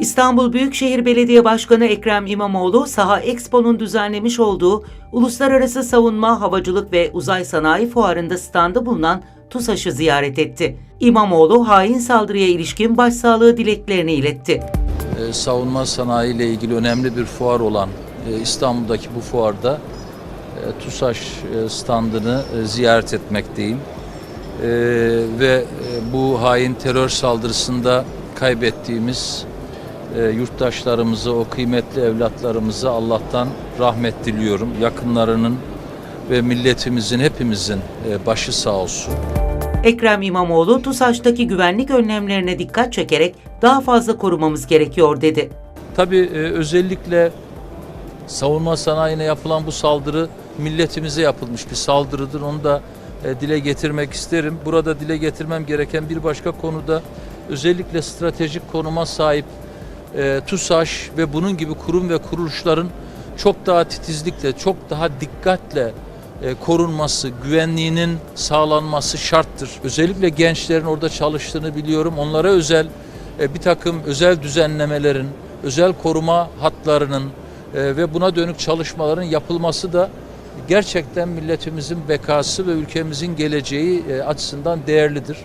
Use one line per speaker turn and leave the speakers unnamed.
İstanbul Büyükşehir Belediye Başkanı Ekrem İmamoğlu, Saha Expo'nun düzenlemiş olduğu Uluslararası Savunma, Havacılık ve Uzay Sanayi Fuarı'nda standı bulunan TUSAŞ'ı ziyaret etti. İmamoğlu, hain saldırıya ilişkin başsağlığı dileklerini iletti.
e, savunma sanayi ile ilgili önemli bir fuar olan e, İstanbul'daki bu fuarda e, TUSAŞ e, standını e, ziyaret etmekteyim. E, ve e, bu hain terör saldırısında kaybettiğimiz e, yurttaşlarımızı, o kıymetli evlatlarımıza Allah'tan rahmet diliyorum. Yakınlarının ve milletimizin, hepimizin e, başı sağ olsun.
Ekrem İmamoğlu, TUSAŞ'taki güvenlik önlemlerine dikkat çekerek daha fazla korumamız gerekiyor dedi.
Tabii e, özellikle savunma sanayine yapılan bu saldırı milletimize yapılmış bir saldırıdır. Onu da e, dile getirmek isterim. Burada dile getirmem gereken bir başka konuda özellikle stratejik konuma sahip e, TUSAŞ ve bunun gibi kurum ve kuruluşların çok daha titizlikle, çok daha dikkatle e, korunması, güvenliğinin sağlanması şarttır. Özellikle gençlerin orada çalıştığını biliyorum. Onlara özel e, bir takım özel düzenlemelerin, özel koruma hatlarının e, ve buna dönük çalışmaların yapılması da gerçekten milletimizin bekası ve ülkemizin geleceği e, açısından değerlidir.